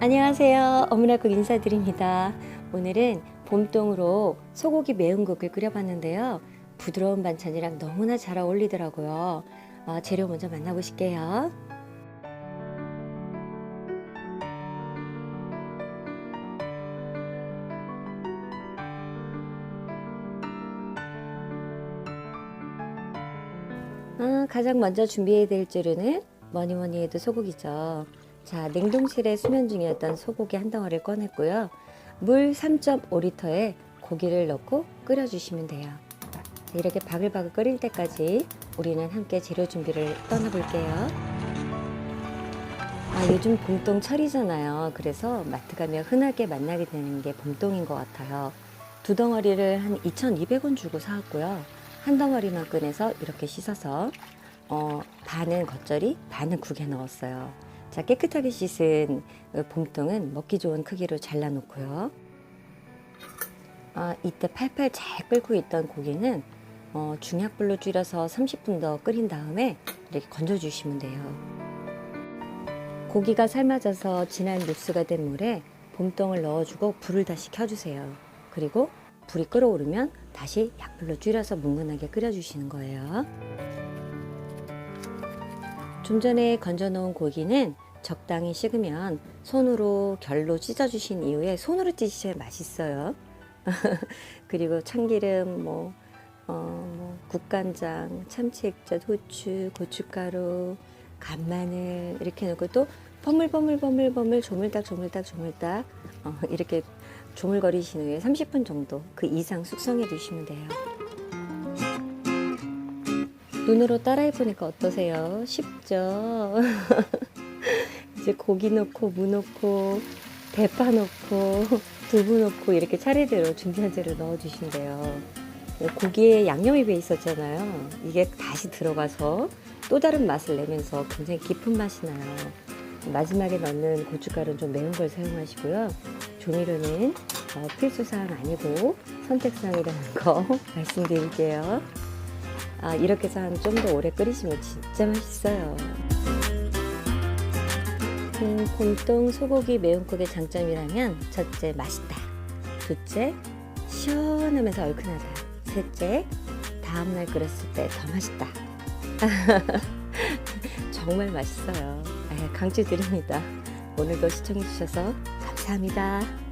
안녕하세요. 어머나국 인사드립니다. 오늘은 봄동으로 소고기 매운국을 끓여봤는데요. 부드러운 반찬이랑 너무나 잘 어울리더라고요. 어, 재료 먼저 만나보실게요. 아, 가장 먼저 준비해야 될 재료는 뭐니 뭐니 해도 소고기죠. 자, 냉동실에 수면 중이었던 소고기 한 덩어리를 꺼냈고요. 물 3.5리터에 고기를 넣고 끓여주시면 돼요. 이렇게 바글바글 끓일 때까지 우리는 함께 재료 준비를 떠나볼게요. 아, 요즘 봄동 철이잖아요. 그래서 마트 가면 흔하게 만나게 되는 게 봄동인 것 같아요. 두 덩어리를 한 2,200원 주고 사왔고요. 한 덩어리만 꺼내서 이렇게 씻어서 어, 반은 겉절이, 반은 국에 넣었어요. 자, 깨끗하게 씻은 그 봄동은 먹기 좋은 크기로 잘라놓고요. 아, 이때 팔팔 잘 끓고 있던 고기는 어, 중약불로 줄여서 30분 더 끓인 다음에 이렇게 건져주시면 돼요. 고기가 삶아져서 진한 육수가 된 물에 봄동을 넣어주고 불을 다시 켜주세요. 그리고 불이 끓어오르면 다시 약불로 줄여서 뭉근하게 끓여주시는 거예요. 좀 전에 건져 놓은 고기는 적당히 식으면 손으로 결로 찢어주신 이후에 손으로 찢으셔야 맛있어요. 그리고 참기름, 뭐, 어, 뭐 국간장, 참치액젓, 후추, 고춧가루, 간마늘 이렇게 넣고 또 버물버물버물버물 조물딱 조물딱 조물딱 어, 이렇게 조물거리신 후에 30분 정도 그 이상 숙성해 두시면 돼요. 눈으로 따라해 보니까 어떠세요? 쉽죠? 이제 고기 넣고 무 넣고 대파 넣고 두부 넣고 이렇게 차례대로 준비한 재료 넣어주시면 돼요. 고기에 양념이 배 있었잖아요. 이게 다시 들어가서 또 다른 맛을 내면서 굉장히 깊은 맛이 나요. 마지막에 넣는 고춧가루는 좀 매운 걸 사용하시고요. 조미료는 어, 필수사항 아니고 선택사항이라는 거 말씀드릴게요. 아, 이렇게 해서 한 좀 더 오래 끓이시면 진짜 맛있어요. 음, 봄동 소고기 매운국의 장점이라면 첫째 맛있다. 둘째 시원하면서 얼큰하다. 셋째 다음날 끓였을 때 더 맛있다. 정말 맛있어요. 아, 강추드립니다. 오늘도 시청해주셔서 감사합니다.